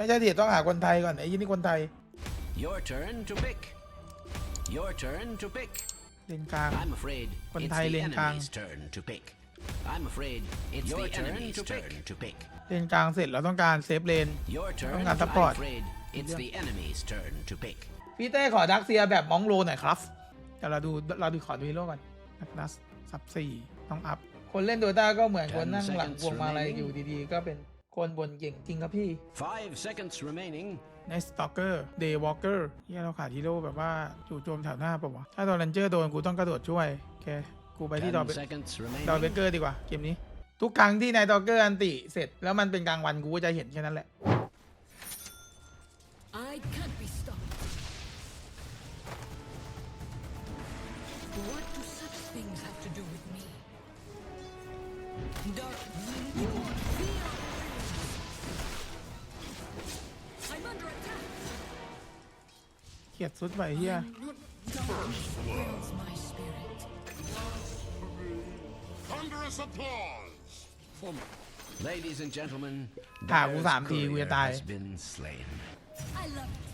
ไม่ใช่ดิต้องหาคนไทยก่อนไอ้ยี่นี่คนไทย Your turn to pick. Your turn to pick. เลนกลาง I'm afraid คน it's ไทย the เลนกลาง enemy's turn to pick. I'm afraid it's Your the turn enemy's to turn to pick. เลนกลางเสร็จเราต้องการเซฟเลน Your turn. Không cần I'm support. afraid it's the enemy's turn to pick. พี่เต้ขอดักเซียแบบมองโลหน่อยครับแต่เราดูเราดูขอดูฮีโร่ก่อนนักนัสซับสี่ต้องอัพ คนเล่นโดต้าก็เหมือนคนนั่งหลังพวงมาลัยอยู่ดีๆ ก็เป็น คนบนเก่งจริงครับพี่ Five seconds remaining. ในสตอกเกอร์เดย์วอล์กเกอร์ที่เราขาดฮีโร่แบบว่าจู่โจมแถวหน้าป่าวะถ้าตอนรันเจอร์โดนกูต้องกระโดดช่วยโอเคกูไปที่ดอ Ten เบ seconds ดอเบ remaining. เกอร์ดีกว่าเกมนี้ ทุกครั้งที่นายดอกเกอร์อันติเสร็จแล้วมันเป็นกลางวันกูก็จะเห็นแค่นั้นแหละ เขียดสุดไปเฮีย Not darkness thrills my spirit. Thunderous applause for me. Ladies and gentlemen, ถามกู Dyer's สามทีกู courier จะตาย has been slain. I love it.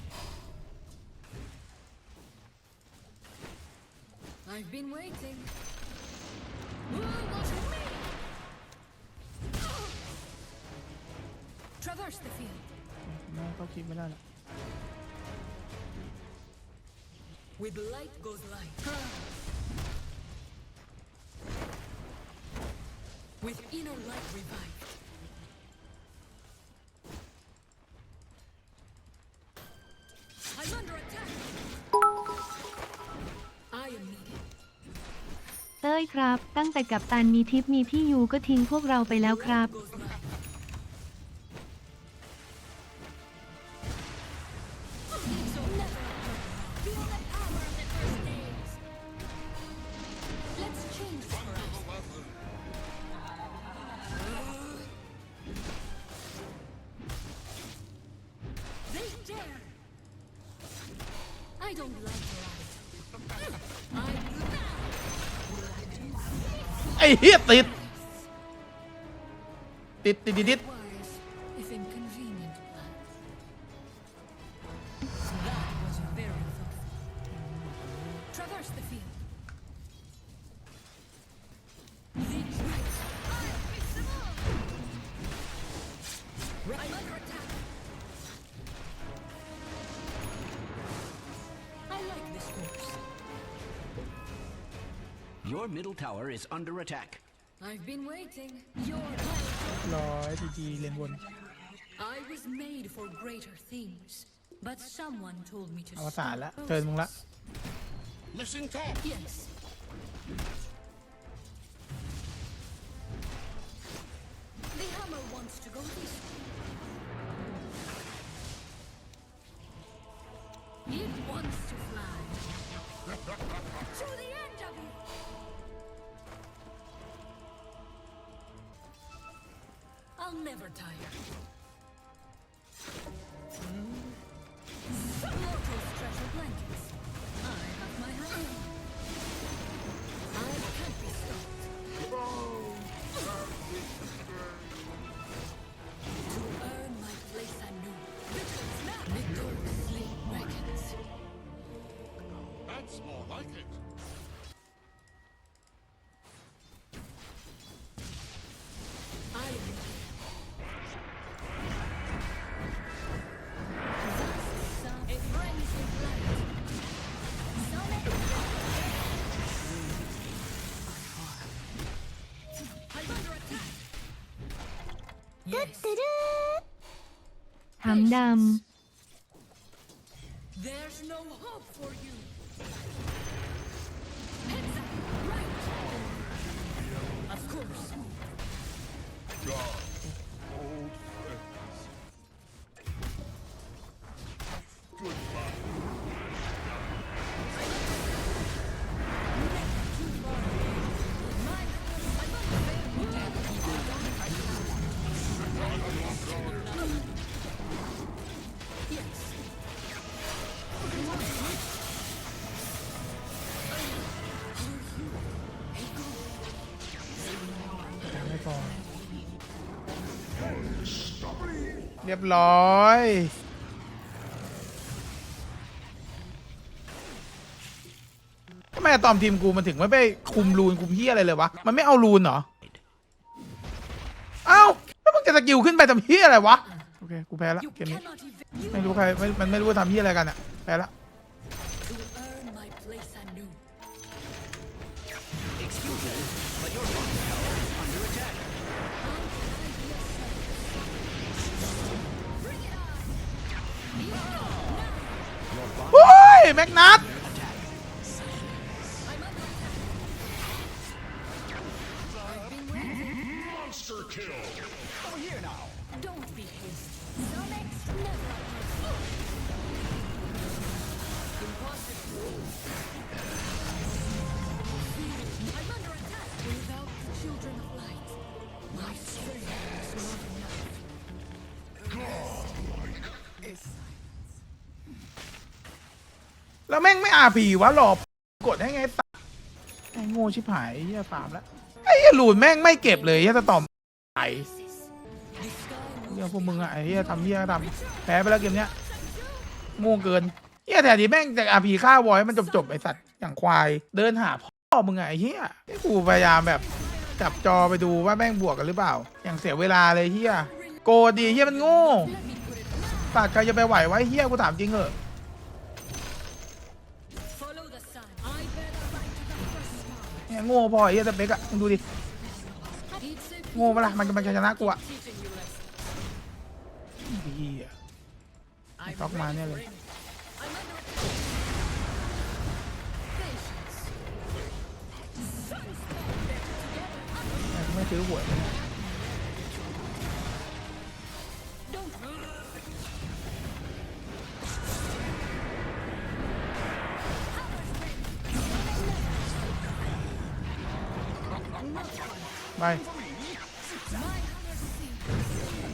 I've been waiting. Ooh, watch me! Traverse the field. ไม่เขาคิดไม่ได้หรอก With light goes light. With inner light revived. I'm under attack. I am needed. เต้ยครับ ตั้งแต่กับตันมีทิปมีพี่ยูก็ทิ้งพวกเราไปแล้วครับ Goes light. เฮียติด ติดติดติด Your middle tower is under attack. I've been waiting. Your help. รอไอ้ทีจีเลนบน I was made for greater things, but someone told me to อวสานละ stop เทิร์นมึงละ Listen top. Yes. The hammer wants to go this way. It wants to fly. never tire. Mortals treasure blankets. I have my hand. I can't be stopped. To earn my place anew. Victoriously reckons. That's more like it. หำ เรียบร้อยทำไมอะตอมทีมกูมันถึงไม่ไปคุมรูนคุมเฮียอะไรเลยวะ มันไม่เอารูนเหรอ เอ้า แล้วมึงจะสกิลขึ้นไปทำเฮียอะไรวะ โอเค กูแพ้ละเกมนี้ ไม่รู้ใครไม่มันไม่รู้ว่าทำเฮียอะไรกันอะแพ้ละ แม็กนัท แล้วแม่งไม่อาพีวะหลบกดให้ไงตัดไอ้โง่ชิบหายไอ้เฮียฟาร์มแล้วไอ้เฮียหลูนแม่งไม่เก็บเลยเฮียจะตอมไป The sky เฮียพวกมึงอะไอ้เฮียทำเฮียทำแพ้ไปแล้วเกมเนี้ยโง่เกินเฮียแต่ที่แม่งแต่อาพีฆ่าวอยมันจบจบๆไอ้สัตว์อย่างควายเดินหาพ่อมึงอะไอ้เฮียไอ้กูพยายามแบบจับจอไปดูว่าแม่งบวกกันหรือเปล่า อย่างเสียเวลาเลยเฮียโกรธดีเฮียมันโง่ตัดใครจะไปไหวไว้เฮียกูถามจริงเหอะี่ยโง่พอไอ้เหี้ยสเปกอะมึงดูดิโง่ปะล่ะมันกำลังจะชนะกูอะเหี้ยต็อกมาเนี่ยเลยไม่ซื้อหวยเลย ไป My hammer sees.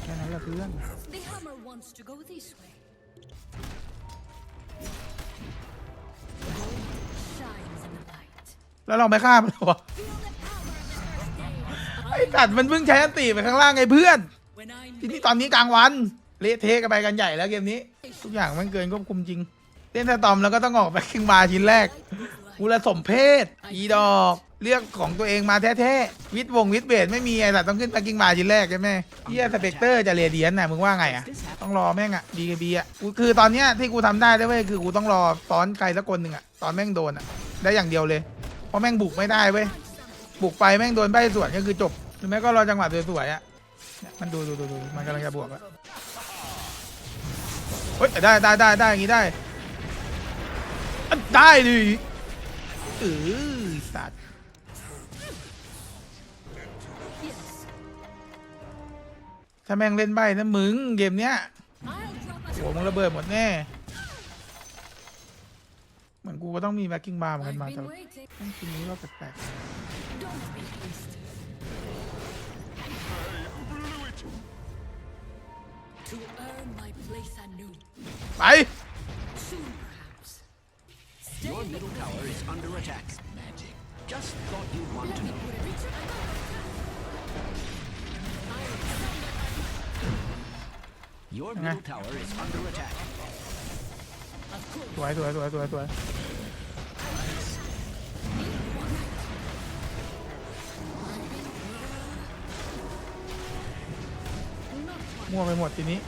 แค่นั้นแหละเพื่อน The hammer wants to go this way. Gold shines in the light. แล้วเราไม่ฆ่ามันเหรอ Feel the power of the first day. ไอ้ตัดมันเพิ่งใช้อันตีไปข้างล่างไงเพื่อน When I ทีนี้ตอนนี้กลางวัน เละเทะกันไปกันใหญ่แล้วเกมนี้ ทุกอย่างมันเกินควบคุมจริง เล่นสตอมแล้วก็ต้องออกแบ็คคิงบาร์ชิ้นแรก กูละสมเพศอีดอก เลือกของตัวเองมาแท้ๆ วิทย์วงวิทย์เบสไม่มีไอ้สัตว์ต้องขึ้นแบ็คคิงบาร์ชิ้นแรกใช่ไหมเฮียสเปกเตอร์จะเรียเดียนน่ะมึงว่าไงอะ ต้องรอแม่งอะดีกบีอะกูคือตอนเนี้ยที่กูทำได้ได้เว้ยคือกูต้องรอซ้อนใครสักคนหนึ่งอะตอนแม่งโดนอะได้อย่างเดียวเลย เพราะแม่งบุกไม่ได้เว้ยบุกไปแม่งโดนใบสวนก็คือจบหรือไม่ก็รอจังหวะสวยๆอะเนี่ยมันดูดูดูดูมันกำลังจะบวกแล้วเฮ้ยได้ได้ได้ได้อย่างงี้ได้อะได้ดิเออาแม่งเล่นใบนะมึงเกมเนี้ย I'll drop a หัวมึงระเบิดหมดแน่ เหมือนกูก็ต้องมีแบ็คกิ้งบาร์เหมือนกัน I've มาแต่ been waiting. ทีนี้เราแปลก Don't be hasty. Blew it. To earn my place anew. ๆไป Soon, perhaps. Your middle tower is under attack. Magic. Just thought you'd want to know. Your middle tower is under attack. สวยสวยสวยสวยสวยมั่วไปหมดทีนี้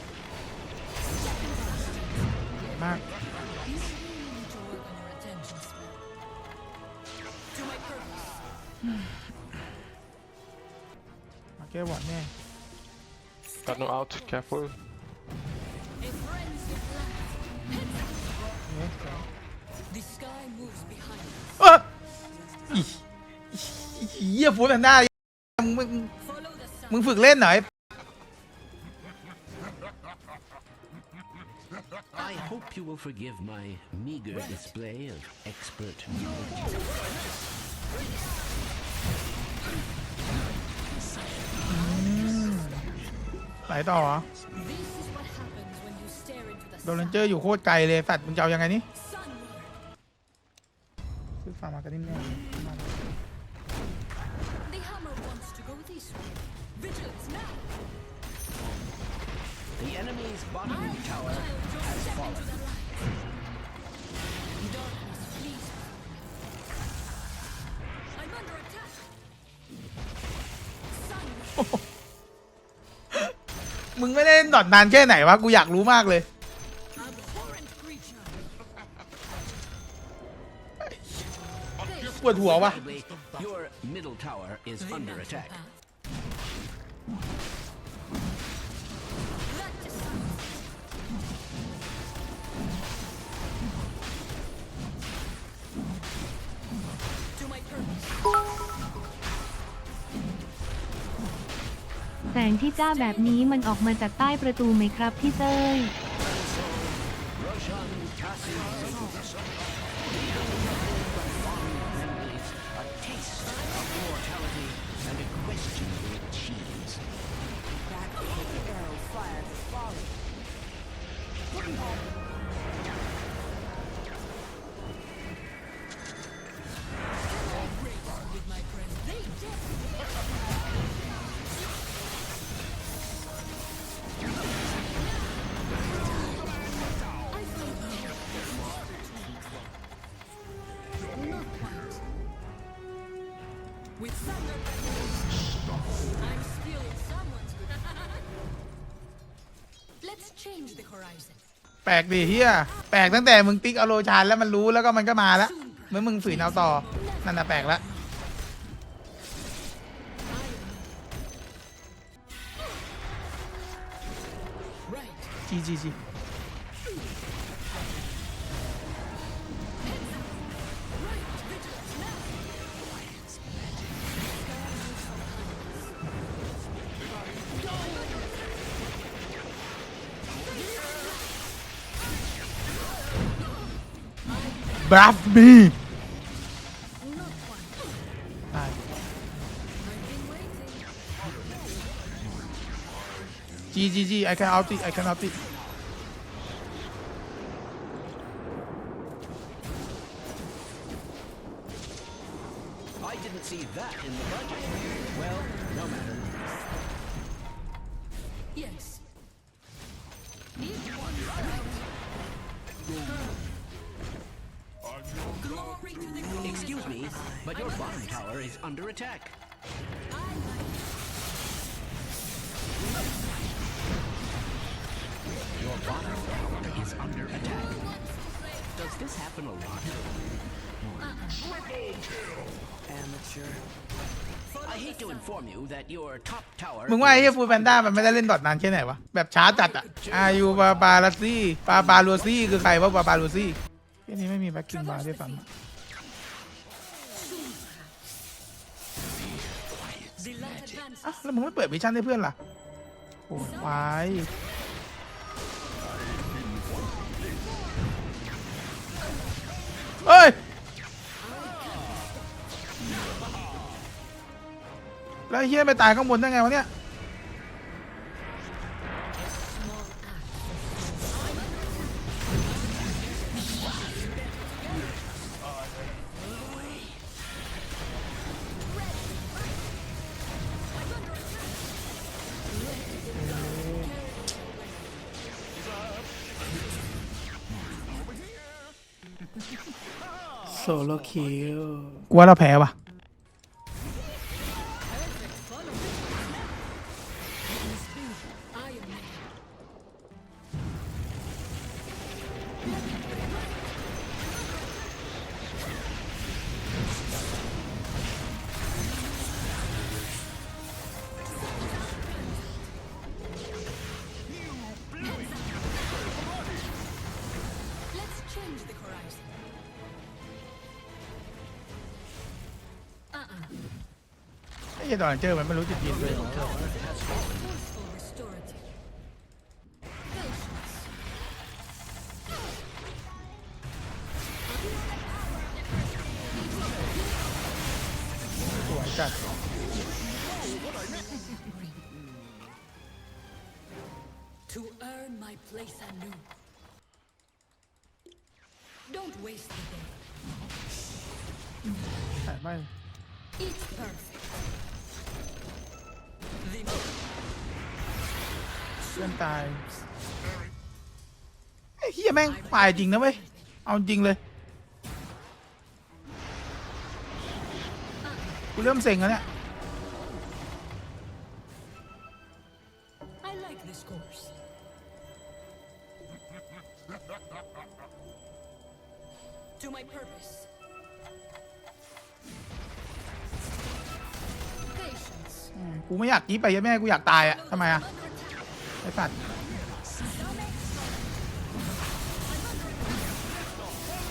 เก่งมาก Enjoy when your attention span. To my purpose. มาแก้หวัดแน่ Got no out, careful. อีเหี้ยฟูดแพนด้ามึงมึง Follow the sun. มึงฝึกเล่นหน่อย I hope you will forgive my meager display of expert knowledge. ไหลต่อเหรอ This is what happens when you stare into the โดนเรน sun. เจอร์อยู่โคตรไกลเลยสัตว์มึงจะเอายังไงนี่ Sunward. ซื้อฟาร์มากันนิ่มแน่ The Vigilance now. enemy's bottom tower has fallen. Darkness flees. I'm under attack. Sun มึงไม่ได้เล่นดอทนานแค่ไหนวะ กูอยากรู้มากเลย abhorrent creature. ปวดหัววะ Sadly, your middle tower is under attack. แสงที่จ้าแบบนี้มันออกมาจากใต้ประตูไหมครับพี่เต้ย แปลกดิเฮียแปลกตั้งแต่มึงติ๊กเอาโลชานแล้วมันรู้แล้วก็มันก็มาแล้วเหมื่อนมึงฝืนเอาต่อ นั่นน่ะแปลกละจีจีจี บราฟมี Not quite. ตาย I've been waiting. จีจีจีไอแคนเอาติไอแคนเอาติ I didn't see that in the budget. Well, no matter. Yes. Need one but your bottom tower is under attack. I like Your bottom tower is under attack. Does this happen a lot? Amateur. I hate to inform you that your top tower. มึงว่าไอ้ is เฮียฟูแพนด้ามันไม่ได้เล่นดอทนานแค่ไหนวะ แบบช้าจัดอะอายูปาปาลัสซี่ปาปาลูซี่คือใครวะปาปาลูซี่ที่นี่ไม่มีแบ็คกิ้งบาร์ด้วยซ้ำ the อะแล้วมึงไม่เปิดมิชชั่นให้เพื่อนล่ะโอ้ยไปเฮ้ยแล้วไอ้เฮียไปตายข้างบนได้ไงวะเนี่ย โลคิวกูว่าเราแพ้ปะ อ้เหี้ยตอนเจอมันไม่รู้จุดยืนเลย Forceful restorative. Patience. สวยจัด To earn my place anew. Don't waste the day. แต่ไม่ It's perfect. เพื่อนตายไอ้เฮียแม่งตายจริงนะเว้ย เอาจริงเลย กูเริ่มเซ็งแล้วเนี่ย I like this course. To my purpose. กูไม่อยากกี้ไปยัดแม่กูอยากตายอะทำไมอะไอ้สัตว์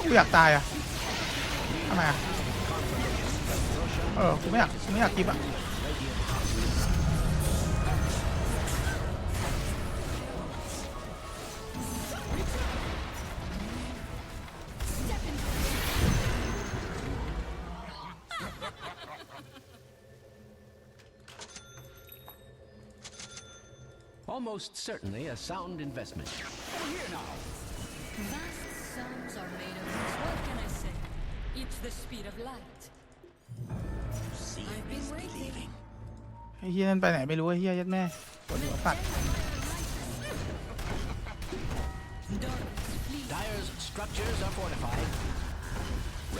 กูอยากตายอะทำไมอะเออกูไม่อยากกูไม่อยากกี้อะ Almost certainly a sound investment. Vast sums are made of this. What can I say? It's the speed of light. I've been waiting. ไอ้เฮียนั่นไปไหนไม่รู้ไอ้เฮียยัดแม่ปวดหัวสัตว์ Dyer's structures are fortified.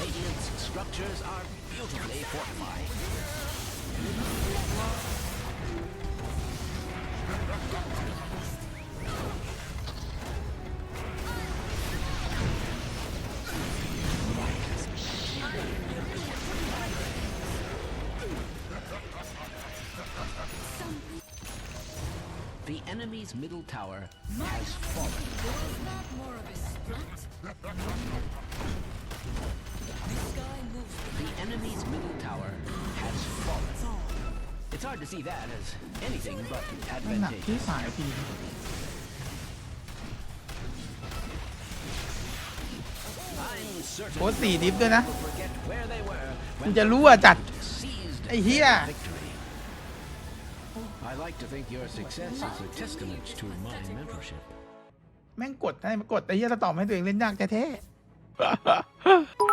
Radiant's structures are beautifully fortified. The enemy's middle tower has fallen. Was that more of a splat? The sky moves with The enemy's middle tower has fallen. It's hard to see that as anything but ไม่หนักที่ advantageous. สายที I'm certain โค้ดสี่ดิฟด้วยนะ will forget where they were กู when จะรู้อะจัด seized ไอ้เฮีย victory. I like to think your success is a testament to my mentorship. แม่งกดให้มากดไอ้เฮียจะตอบให้ตัวเองเล่นยากแท้ๆ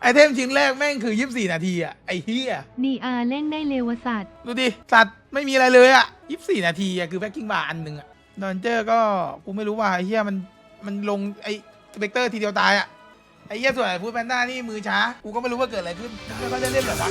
ไอเทมชิ้นแรกแม่งคือ 24 นาทีอะไอ้เฮียนีอาเล่นได้เลวสัตว์ดูดิ สัตว์ไม่มีอะไรเลยอะ24 นาทีอะคือแบ็คกิ้งบาร์อันหนึ่งอะดอนเจอร์ก็กูไม่รู้ว่าไอ้เฮียมันมันลงไอ้สเปกเตอร์ทีเดียวตายอะไอ้เฮียส่วนไอ้ฟูดแพนด้านี่มือช้า กูก็ไม่รู้ว่าเกิดอะไรขึ้นไม่ค่อยได้เล่นแบบวะ